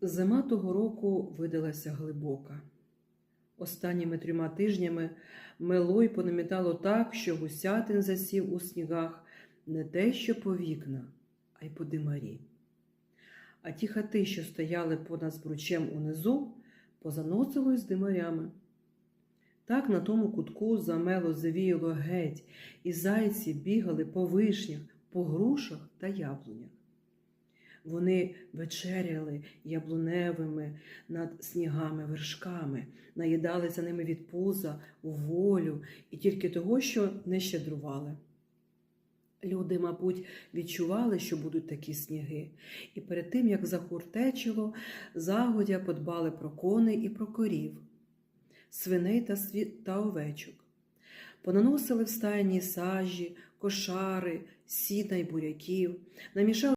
Зима того року видалася глибока. Останніми трьома тижнями мело й понамітало так, що гусятин засів у снігах не те, що по вікна, а й по димарі. А ті хати, що стояли понад збручем унизу, позаносило з димарями. Так на тому кутку замело завіяло геть, і зайці бігали по вишнях, по грушах та яблунях. Вони вечеряли яблуневими над снігами вершками, наїдалися ними від пуза у волю і тільки того, що не щедрували. Люди, мабуть, відчували, що будуть такі сніги, і перед тим, як захуртечило, загодя подбали про коней і про корів, свиней та, сві... та овечок. Понаносили в стайні сажі, кошари, сіна й буряків, намішали